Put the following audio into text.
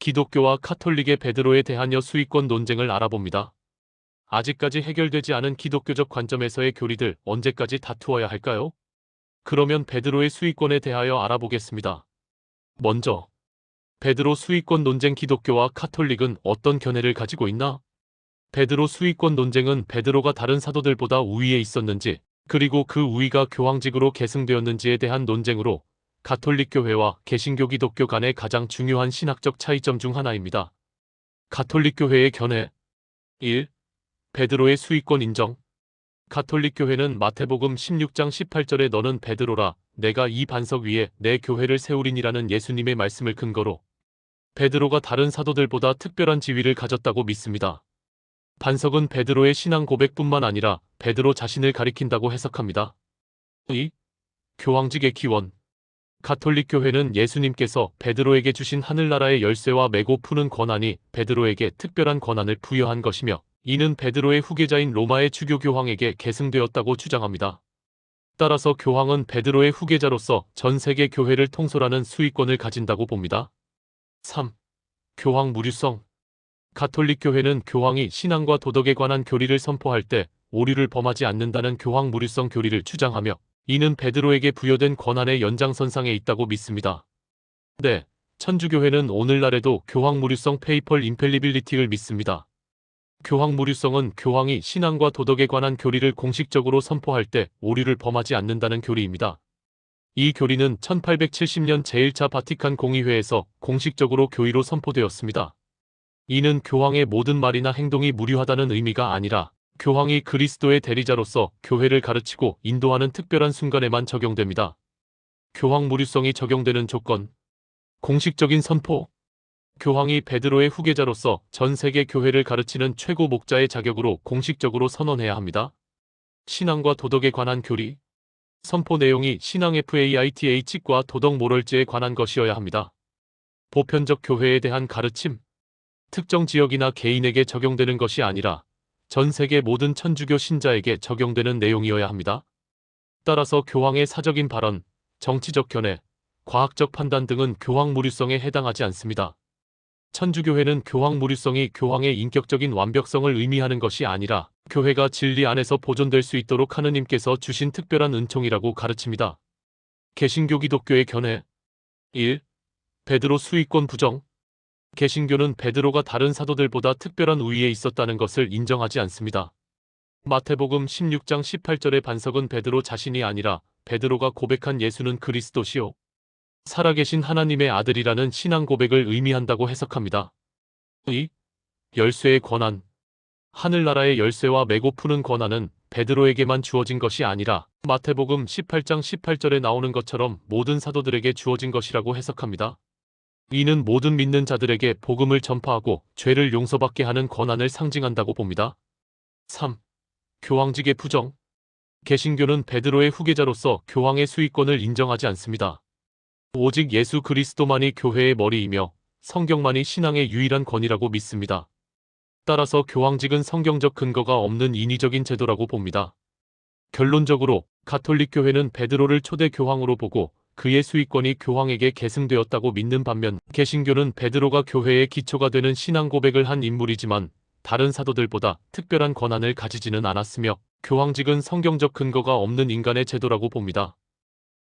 기독교와 카톨릭의 베드로에 대한 여 수위권 논쟁을 알아봅니다. 아직까지 해결되지 않은 기독교적 관점에서의 교리들 언제까지 다투어야 할까요? 그러면 베드로의 수위권에 대하여 알아보겠습니다. 먼저 베드로 수위권 논쟁 기독교와 카톨릭은 어떤 견해를 가지고 있나? 베드로 수위권 논쟁은 베드로가 다른 사도들보다 우위에 있었는지 그리고 그 우위가 교황직으로 계승되었는지에 대한 논쟁으로 가톨릭 교회와 개신교 기독교 간의 가장 중요한 신학적 차이점 중 하나입니다. 가톨릭 교회의 견해 1. 베드로의 수위권 인정 가톨릭 교회는 마태복음 16장 18절에 너는 베드로라 내가 이 반석 위에 내 교회를 세우리니라는 예수님의 말씀을 근거로 베드로가 다른 사도들보다 특별한 지위를 가졌다고 믿습니다. 반석은 베드로의 신앙 고백뿐만 아니라 베드로 자신을 가리킨다고 해석합니다. 2. 교황직의 기원 가톨릭 교회는 예수님께서 베드로에게 주신 하늘나라의 열쇠와 메고 푸는 권한이 베드로에게 특별한 권한을 부여한 것이며 이는 베드로의 후계자인 로마의 주교 교황에게 계승되었다고 주장합니다. 따라서 교황은 베드로의 후계자로서 전 세계 교회를 통솔하는 수익권을 가진다고 봅니다. 3. 교황 무류성 가톨릭 교회는 교황이 신앙과 도덕에 관한 교리를 선포할 때 오류를 범하지 않는다는 교황 무류성 교리를 주장하며 이는 베드로에게 부여된 권한의 연장선상에 있다고 믿습니다. 네, 천주교회는 오늘날에도 교황 무류성 페이펄 인펠리빌리티를 믿습니다. 교황 무류성은 교황이 신앙과 도덕에 관한 교리를 공식적으로 선포할 때 오류를 범하지 않는다는 교리입니다. 이 교리는 1870년 제1차 바티칸 공의회에서 공식적으로 교의로 선포되었습니다. 이는 교황의 모든 말이나 행동이 무료하다는 의미가 아니라 교황이 그리스도의 대리자로서 교회를 가르치고 인도하는 특별한 순간에만 적용됩니다. 교황 무료성이 적용되는 조건 공식적인 선포 교황이 베드로의 후계자로서 전 세계 교회를 가르치는 최고 목자의 자격으로 공식적으로 선언해야 합니다. 신앙과 도덕에 관한 교리 선포 내용이 신앙 FAITH과 도덕 모럴지에 관한 것이어야 합니다. 보편적 교회에 대한 가르침 특정 지역이나 개인에게 적용되는 것이 아니라 전 세계 모든 천주교 신자에게 적용되는 내용이어야 합니다. 따라서 교황의 사적인 발언, 정치적 견해, 과학적 판단 등은 교황 무류성에 해당하지 않습니다. 천주교회는 교황 무류성이 교황의 인격적인 완벽성을 의미하는 것이 아니라 교회가 진리 안에서 보존될 수 있도록 하느님께서 주신 특별한 은총이라고 가르칩니다. 개신교 기독교의 견해 1. 베드로 수위권 부정 개신교는 베드로가 다른 사도들보다 특별한 우위에 있었다는 것을 인정하지 않습니다. 마태복음 16장 18절의 반석은 베드로 자신이 아니라 베드로가 고백한 예수는 그리스도시요 살아계신 하나님의 아들이라는 신앙 고백을 의미한다고 해석합니다. 2. 열쇠의 권한 하늘나라의 열쇠와 메고 푸는 권한은 베드로에게만 주어진 것이 아니라 마태복음 18장 18절에 나오는 것처럼 모든 사도들에게 주어진 것이라고 해석합니다. 이는 모든 믿는 자들에게 복음을 전파하고 죄를 용서받게 하는 권한을 상징한다고 봅니다. 3. 교황직의 부정 개신교는 베드로의 후계자로서 교황의 수익권을 인정하지 않습니다. 오직 예수 그리스도만이 교회의 머리이며 성경만이 신앙의 유일한 권위라고 믿습니다. 따라서 교황직은 성경적 근거가 없는 인위적인 제도라고 봅니다. 결론적으로 가톨릭 교회는 베드로를 초대 교황으로 보고 그의 수익권이 교황에게 계승되었다고 믿는 반면 개신교는 베드로가 교회의 기초가 되는 신앙 고백을 한 인물이지만 다른 사도들보다 특별한 권한을 가지지는 않았으며 교황직은 성경적 근거가 없는 인간의 제도라고 봅니다.